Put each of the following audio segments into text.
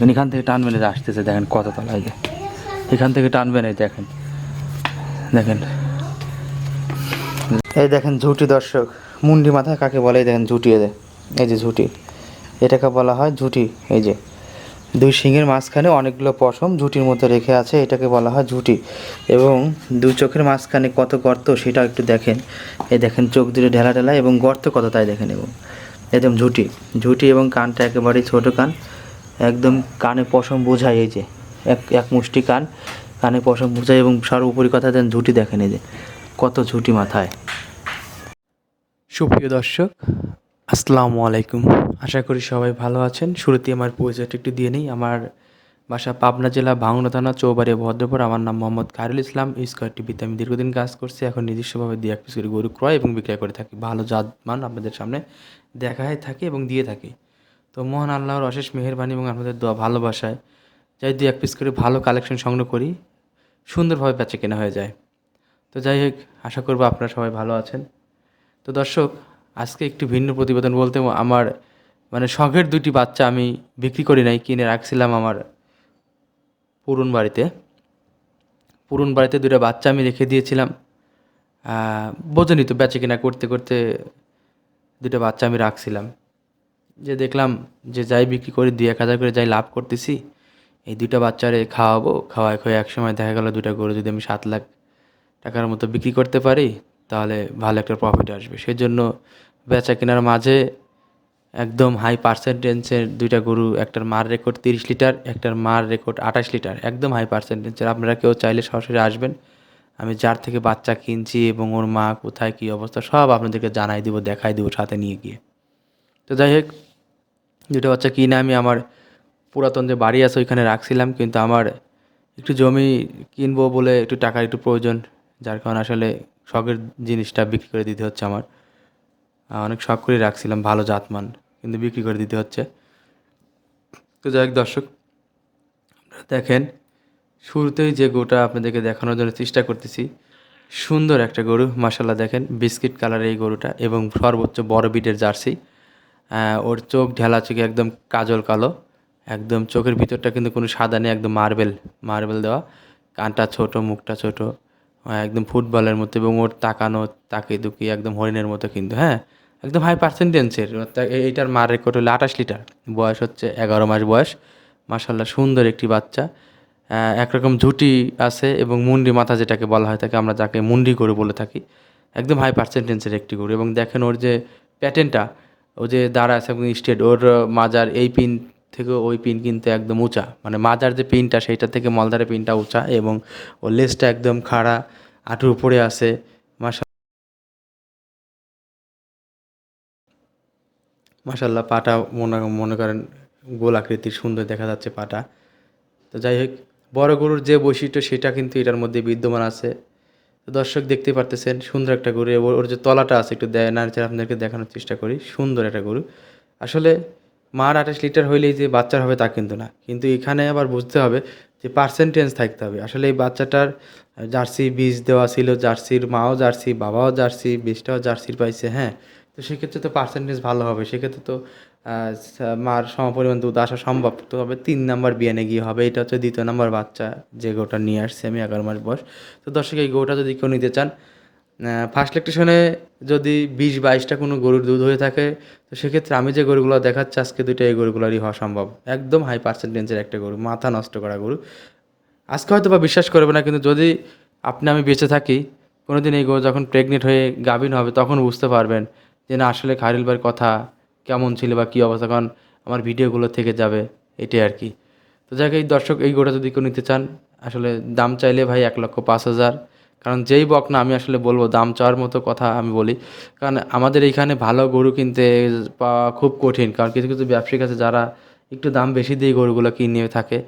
দেখেন এখান থেকে টানবেন যে আসতেছে, দেখেন কত তলায় যে। এখান থেকে টানবেন এই দেখেন। দেখেন। এই দেখেন ঝুটি দর্শক, মুন্ডি মাথা কাকে বলে দেখেন ঝুটি এদের এই যে ঝুটি। এটাকে বলা হয় ঝুটি, এই যে। দুই শিঙের মাঝখানে অনেকগুলো পশম ঝুটির মধ্যে রেখে আছে, এটাকে বলা হয় ঝুটি। এবং দুই চোখের মাঝখানে কত গর্ত সেটা একটু দেখেন। এই দেখেন চোখ দুটো ঢেলা ঢেলা এবং গর্ত কত তাই দেখেন এবং একদম ঝুটি। ঝুটি এবং কানটা একেবারেই ছোটো কান। একদম কানে পশম বোঝায় এই যে, এক এক মুষ্টি কান, কানে পশম বোঝায় এবং সর্বোপরি কথা দেন ঝুটি দেখেন এই যে, কত ঝুটি মাথায়। সুপ্রিয় দর্শক, আসসালামু আলাইকুম। আশা করি সবাই ভালো আছেন। শুরুতে আমার পরিচয়টা একটু দিয়ে নিই। আমার বাসা পাবনা জেলা ভাঙনা থানা চৌবাড়ি ভদ্রপুর। আমার নাম মোহাম্মদ খায়রুল ইসলাম। স্কোয়ার টিভিতে আমি দীর্ঘদিন কাজ করছি। এখন নিজস্বভাবে দুই এক পিস করে গরু ক্রয় এবং বিক্রয় করে থাকি। ভালো জাত মান আপনাদের সামনে দেখাই থাকি এবং দিয়ে থাকি। তো মহান আল্লাহর অশেষ মেহেরবানি এবং আপনাদের দোয়া ভালোবাসায় যাই দুই এক পিস করে ভালো কালেকশন সংগ্রহ করি, সুন্দরভাবে বেচে কেনা হয়ে যায়। তো যাই হোক, আশা করব আপনারা সবাই ভালো আছেন। তো দর্শক, আজকে একটু ভিন্ন প্রতিবেদন বলতে আমার মানে শখের দুটি বাচ্চা আমি বিক্রি করি নাই, কিনে রাখছিলাম আমার পুরন বাড়িতে। পুরন বাড়িতে দুটো বাচ্চা আমি রেখে দিয়েছিলাম। বোঝেনি তো বেচে কিনা করতে করতে দুটো বাচ্চা আমি রাখছিলাম। যে দেখলাম যে যাই বিক্রি করে, দুই এক হাজার করে যাই লাভ করতেছি, এই দুইটা বাচ্চারে খাওয়াবো, খাওয়ায় এক সময় দেখা গেলো দুটা গরু যদি আমি সাত লাখ টাকার মতো বিক্রি করতে পারি, তাহলে ভালো একটা প্রফিট আসবে। সেই জন্য বেচা কেনার মাঝে একদম হাই পার্সেন্টেজের দুইটা গরু, একটার মার রেকর্ড তিরিশ লিটার, একটার মার রেকর্ড আঠাশ লিটার, একদম হাই পার্সেন্টেজের আপনারা কেউ চাইলে সরাসরি আসবেন, আমি যার থেকে বাচ্চা কিনছি এবং ওর মা কোথায় কী অবস্থা, সব আপনাদেরকে জানাই দিব, দেখাই দিব সাথে নিয়ে গিয়ে। তো যাই হোক দুটো বাচ্চা কিনে আমি আমার পুরাতন যে বাড়ি আছে ওইখানে রাখছিলাম, কিন্তু আমার একটু জমি কিনবো বলে একটু টাকার একটু প্রয়োজন, যার কারণে আসলে শখের জিনিসটা বিক্রি করে দিতে হচ্ছে আমার। অনেক শখ করে রাখছিলাম, ভালো জাতমান, কিন্তু বিক্রি করে দিতে হচ্ছে। তো যাই হোক দর্শক, আপনারা দেখেন, শুরুতেই যে গরুটা আপনাদেরকে দেখানোর জন্য চেষ্টা করতেছি, সুন্দর একটা গরু মাসাল্লাহ দেখেন, বিস্কিট কালারের এই গরুটা এবং সর্বোচ্চ বড় বিটের জার্সি। ওর চোখ ঢেলা চোখে একদম কাজল কালো। একদম চোখের ভিতরটা কিন্তু কোনো সাদা নেই, একদম মার্বেল মার্বেল দেওয়া। কানটা ছোট, মুখটা ছোট। একদম ফুটবলের মতো এবং ওর তাকানো, তাকে দুকি একদম হরিণের মতো কিন্তু হ্যাঁ? একদম হাই পার্সেন্টেন্সের এইটার মার রেকর্ড হলো আঠাশ লিটার। বয়স হচ্ছে এগারো মাস বয়স। মাসাল্লাহ সুন্দর একটি বাচ্চা। একরকম ঝুটি আছে এবং মুন্ডি মাথা যেটাকে বলা হয়, তাকে আমরা যাকে মুন্ডি গরু বলে থাকি। একদম হাই পার্সেন্টেন্সের একটি গরু এবং দেখেন ওর যে প্যাটেনটা ও যে দাঁড়া আছে স্টেট ওর মাজার এই পিন থেকে ওই পিন কিন্তু একদম উঁচা। মানে মাজার যে পিনটা সেইটা থেকে মলদারের পিনটা উঁচা এবং ওর লেজটা একদম খাড়া হাঁটুর উপরে আছে। মাসা মাসাল্লাহ পাটা মনে মনে করেন গোল আকৃতির, সুন্দর দেখা যাচ্ছে পাটা। তো যাই হোক, বড় গরুর যে বৈশিষ্ট্য, সেটা কিন্তু এটার মধ্যে বিদ্যমান আছে। দর্শক দেখতে পারতেছেন, সুন্দর একটা গরু। ওর যে তলাটা আছে, একটু দেয় নাড়াচাড়া আপনাদেরকে দেখানোর চেষ্টা করি। সুন্দর একটা গরু। আসলে মার আঠাশ লিটার হইলেই যে বাচ্চার হবে তা কিন্তু না। কিন্তু এখানে আবার বুঝতে হবে যে পার্সেন্টেজ থাকতে হবে। আসলে এই বাচ্চাটার জার্সি বীজ দেওয়া ছিল, জার্সির মাও জার্সি, বাবাও জার্সি, বীজটাও জার্সির পাইছে হ্যাঁ? তো সেক্ষেত্রে তো পার্সেন্টেজ ভালো হবে। সেক্ষেত্রে তো মার সমপরিমাণ দুধ আসা সম্ভব। তো হবে তিন নাম্বার বিয়ানে গিয়ে হবে, এটা হচ্ছে দ্বিতীয় নাম্বার বাচ্চা যে গোটা নিয়ে আসছে, আমি এগারো মাস বয়স। তো দর্শক, এই গরুটা যদি কেউ নিতে চান ফার্স্ট লেকটেশনে যদি বিশ বাইশটা কোনো গরুর দুধ হয়ে থাকে, তো সেক্ষেত্রে আমি যে গরুগুলো দেখাচ্ছি, আজকে দুটো এই গরুগুলোরই হওয়া সম্ভব। একদম হাই পার্সেন্টেজের একটা গরু, মাথা নষ্ট করা গরু। আজকে হয়তো বা বিশ্বাস করবে না, কিন্তু যদি আপনি, আমি বেঁচে থাকি, কোনোদিন এই গরু যখন প্রেগনেন্ট হয়ে গাভিন হবে, তখন বুঝতে পারবেন যে না, আসলে খায়রুল ভাইয়ের কথা কেমন ছিল বা কী অবস্থা, কারণ আমার ভিডিওগুলো থেকে যাবে, এটাই আর কি। তো যাক, এই দর্শক, এই গোটা যদি কেউ নিতে চান, আসলে দাম চাইলে ভাই এক লক্ষ পাঁচ হাজার। কারণ যেই বক না, আমি আসলে বলব, দাম চাওয়ার মতো কথা আমি বলি। কারণ আমাদের এইখানে ভালো গরু কিনতে পাওয়া খুব কঠিন, কারণ কিছু কিছু ব্যবসায়িক আছে যারা একটু দাম বেশি দিয়ে গরুগুলো কিনে থাকে।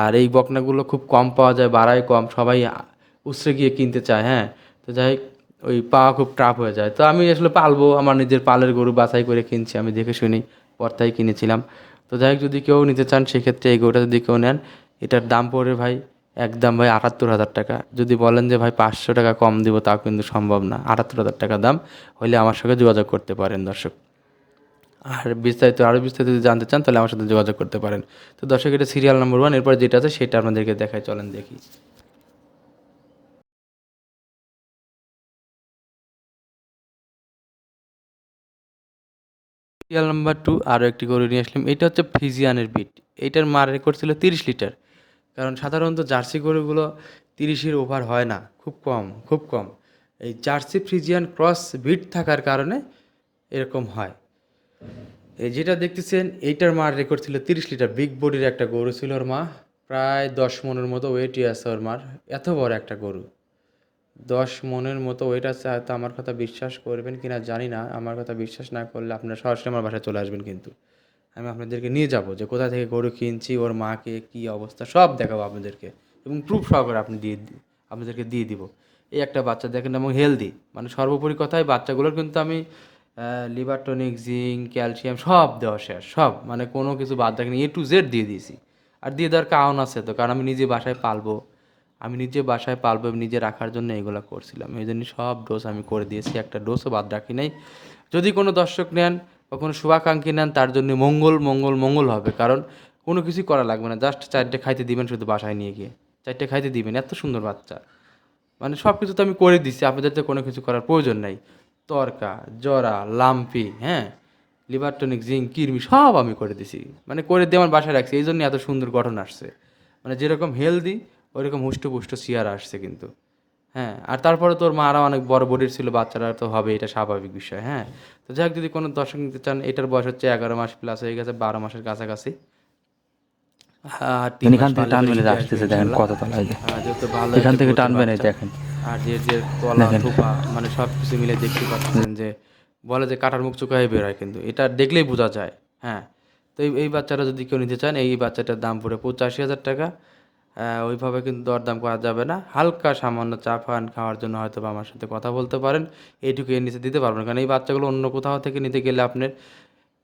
আর এই বকনাগুলো খুব কম পাওয়া যায় বাড়ায় কম, সবাই উসরে গিয়ে কিনতে চায় হ্যাঁ। তো যাই ওই পাওয়া খুব টাফ হয়ে যায়। তো আমি আসলে পালবো, আমার নিজের পালের গরু বাছাই করে কিনছি, আমি দেখে শুনি পর্তায় কিনেছিলাম। তো যাই হোক, যদি কেউ নিতে চান, সেক্ষেত্রে এই গরুটা যদি কেউ নেন, এটার দাম পড়ে ভাই, একদম ভাই আটাত্তর হাজার টাকা। যদি বলেন যে, ভাই, পাঁচশো টাকা কম দিব, তাও কিন্তু সম্ভব না। আটাত্তর হাজার টাকা দাম হলে আমার সঙ্গে যোগাযোগ করতে পারেন, দর্শক। আর বিস্তারিত আরও বিস্তারিত যদি জানতে চান, তাহলে আমার সাথে যোগাযোগ করতে পারেন। তো দর্শক, এটা সিরিয়াল নাম্বার ওয়ান এরপর যেটা আছে, সেটা আপনাদেরকে দেখায়, চলেন দেখি। সিরিয়াল নাম্বার টু আরও একটি গরু নিয়ে আসলাম। এটা হচ্ছে ফিজিয়ানের বিট এইটার মার রেকর্ড ছিল তিরিশ লিটার। কারণ সাধারণত জার্সি গরুগুলো তিরিশের ওভার হয় না। খুব কম খুব কম। এই জার্সি ফ্রিজিয়ান ক্রস বিট থাকার কারণে এরকম হয়। এই যেটা দেখতেছেন, এইটার মার রেকর্ড ছিল তিরিশ লিটার। বিগ বডির একটা গরু ছিল ওর মা। প্রায় দশ মনের মতো ওয়েটই আছে ওর মার। এত বড় একটা গরু। দশ মনের মতো ওয়েট আছে, হয়তো আমার কথা বিশ্বাস করবেন কি না জানি না। আমার কথা বিশ্বাস না করলে আপনারা সরাসরি আমার বাসায় চলে আসবেন কিন্তু। আমি আপনাদেরকে নিয়ে যাব যে কোথা থেকে গরু কিনছি, ওর মাকে কী অবস্থা, সব দেখাবো আপনাদেরকে এবং প্রুফ সহকারে আপনি দিয়ে আপনাদেরকে দিয়ে দিব। এই একটা বাচ্চা দেখেন এবং হেলদি মানে সর্বোপরি কথায় বাচ্চাগুলোর কিন্তু আমি লিভার টনিক জিঙ্ক ক্যালসিয়াম সব দেওয়া শেষ, সব মানে কোনো কিছু বাদ রাখিনি এ টু জেড দিয়ে দিয়েছি। আর দিয়ে দেওয়ার কারণ আছে তো, কারণ আমি নিজে বাসায় পালবো। আমি নিজে বাসায় পালবো নিজে রাখার জন্য এগুলো করছিলাম। এই জন্য সব ডোজ আমি করে দিয়েছি, একটা ডোজও বাদ রাখি নাই। যদি কোনো দর্শক নেন বা কোনো শুভাকাঙ্ক্ষী নেন, তার জন্য মঙ্গল মঙ্গল মঙ্গল হবে, কারণ কোনো কিছুই করা লাগবে না। জাস্ট চারটে খাইতে দিবেন শুধু বাসায় নিয়ে গিয়ে। চারটে খাইতে দিবেন, এত সুন্দর বাচ্চা। মানে সব কিছু তো আমি করে দিছি, আপনাদের তো কোনো কিছু করার প্রয়োজন নাই। তরকা, জরা, লাম্পি হ্যাঁ? লিভারটনিক জিঙ্ক কিরমি সব আমি করে দিছি। মানে করে দিয়ে আমার বাসায় রাখছি, এই জন্য এত সুন্দর গঠন আসছে। মানে যেরকম হেলদি ওইরকম হুষ্টপুষ্ট চেয়ার আসছে কিন্তু। হ্যাঁ আর তারপরে তোর মারা অনেক বড় বডির ছিল বাচ্চারা তো হবে এটা স্বাভাবিক বিষয় হ্যাঁ। তো যাই হোক যদি কোনো দর্শক নিতে চান এটার বয়স হচ্ছে এগারো মাস প্লাস হয়ে গেছে বারো মাসের কাছাকাছি। আর এখান থেকে টানবেন আসতেছে দেখেন কত তলায় যে। যেহেতু ভালো এখান থেকে টানবেন দেখেন। আর যে যে তলা থোপা মানে সব কিছু মিলে দেখতে পাচ্ছেন যে বলে যে কাটার মুখ চোখে বের হয় কিন্তু এটা দেখলেই বোঝা যায় হ্যাঁ। তো এই বাচ্চারা যদি কেউ নিতে চান এই বাচ্চাটার দাম পড়ে পঁচাশি হাজার টাকা ওইভাবে কিন্তু দরদাম করা যাবে না। হালকা সামান্য চা পান খাওয়ার জন্য হয়তো বা আমার সাথে কথা বলতে পারেন। এইটুকু এর নিচে দিতে পারবেন কারণ এই বাচ্চাগুলো অন্য কোথাও থেকে নিতে গেলে আপনার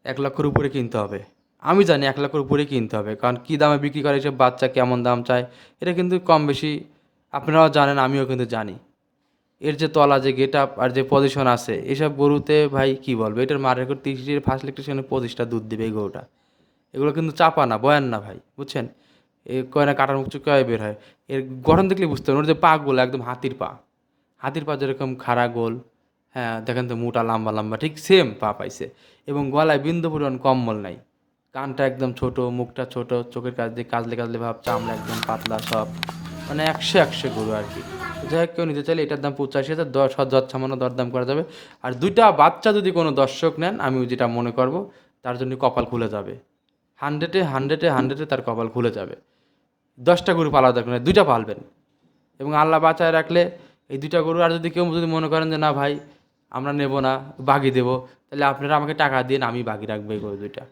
এক লক্ষের উপরে কিনতে হবে। আমি জানি এক লক্ষের উপরে কিনতে হবে, কারণ কী দামে বিক্রি করে এসব বাচ্চা কেমন দাম চায়, এটা কিন্তু কম বেশি আপনারাও জানেন, আমিও কিন্তু জানি। এর যে তলা, যে গেট আপ আর যে পজিশন আছে, এসব গরুতে ভাই কি বলব, এটার মার রেকর্ড তিরিশের ফার্স্ট ইলেকট্রিশিয়ানে পঁচিশটা দুধ দেবে এই গরুটা। এগুলো কিন্তু চাপা না, বয়ান না ভাই, বুঝছেন? এ কয় না কাটার মুখ কয় বের হয়। এর গঠন দেখলে বুঝতে পারেন ওর যে পাগুলো একদম হাতির পা। হাতির পা যেরকম খাড়া গোল হ্যাঁ দেখেন তো মোটা, লম্বা লম্বা, ঠিক সেম পা পাইছে। এবং গলায় বিন্দু পরিমাণ কম্বল নাই। কানটা একদম ছোট, মুখটা ছোট, চোখের কাজ দিয়ে কাজলে কাজলে ভাব, চামড়া একদম পাতলা, সব। মানে একশো একশো গরু আর কি। যাই হোক, কেউ নিতে চাইলে এটার দাম পঁচাশি হাজার, দশ হাজার সামান্য দরদাম করা যাবে। আর দুইটা বাচ্চা যদি কোনো দর্শক নেন, আমি যেটা মনে করব, তার জন্য কপাল খুলে যাবে। হান্ড্রেডে হান্ড্রেডে হান্ড্রেডে তার কপাল খুলে যাবে। দশটা গরু পালা দরকার দুইটা পালবেন। এবং আল্লাহ বাঁচায় রাখলে এই দুইটা গরু, আর যদি কেউ যদি মনে করেন যে, না ভাই, আমরা নেব না, বাগি দেবো তাহলে আপনারা আমাকে টাকা দিন, আমি বাগি রাখব এই গরু দুইটা।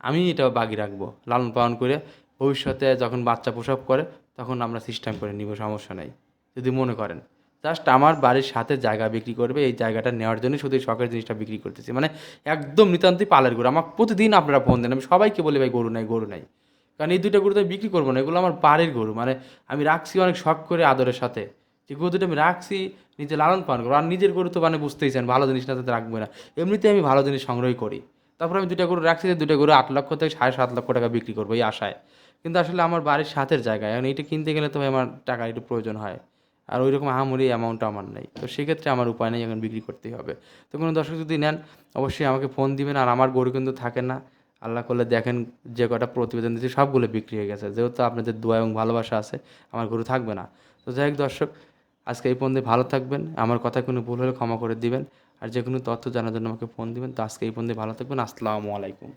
আমি এটা বাগি রাখব, লালন পালন করে ভবিষ্যতে যখন বাচ্চা প্রসব করে, তখন আমরা সিস্টেম করে নিব, সমস্যা নেই, যদি মনে করেন। জাস্ট আমার বাড়ির সাথে জায়গা বিক্রি করবে, এই জায়গাটা নেওয়ার জন্য শুধু শখের জিনিসটা বিক্রি করতেছি। মানে একদম নিতান্তই পালের গরু, আমার প্রতিদিন আপনারা ফোন দেন, আমি সবাইকে বলি, ভাই, গরু নাই গরু নাই। কারণ এই দুইটা গরু তো আমি বিক্রি করব না, এগুলো আমার বাড়ির গরু। মানে আমি রাখছি অনেক শখ করে আদরের সাথে। যে গরু দুটো আমি রাখছি, নিজে লালন পালন করব। আর নিজের গরু তো মানে বুঝতেই চান, ভালো জিনিস না তো রাখব না। এমনিতে আমি ভালো জিনিস সংগ্রহ করি। তারপর আমি দুটা গরু রাখছি, যে দুটা গরু আট লক্ষ থেকে সাড়ে সাত লক্ষ টাকা বিক্রি করব এই আশায়। কিন্তু আসলে আমার বাড়ির সাথের জায়গায় এখন এইটা কিনতে গেলে তো আমার টাকা একটু প্রয়োজন হয়। আর ওই রকম আহামরি অ্যামাউন্টটা আমার নেই। তো সেক্ষেত্রে আমার উপায় নেই এখন বিক্রি করতেই হবে। তো কোনো দর্শক যদি নেন, অবশ্যই আমাকে ফোন দিবেন। আর আমার গরু কিন্তু থাকে না। আল্লাহ করলে দেখেন যে কটা প্রতিবেদন দিচ্ছি সবগুলো বিক্রি হয়ে গেছে। যেহেতু আপনাদের দোয়া এবং ভালোবাসা আছে, আমার গরু থাকবে না। তো যাই হোক দর্শক, আজকে এই পর্যন্ত ভালো থাকবেন। আমার কথা কোনো ভুল হলে ক্ষমা করে দিবেন। আর যে কোনো তথ্য জানার জন্য আমাকে ফোন দিবেন। তো আজকে এই পর্যন্ত ভালো থাকবেন। আসসালামু আলাইকুম।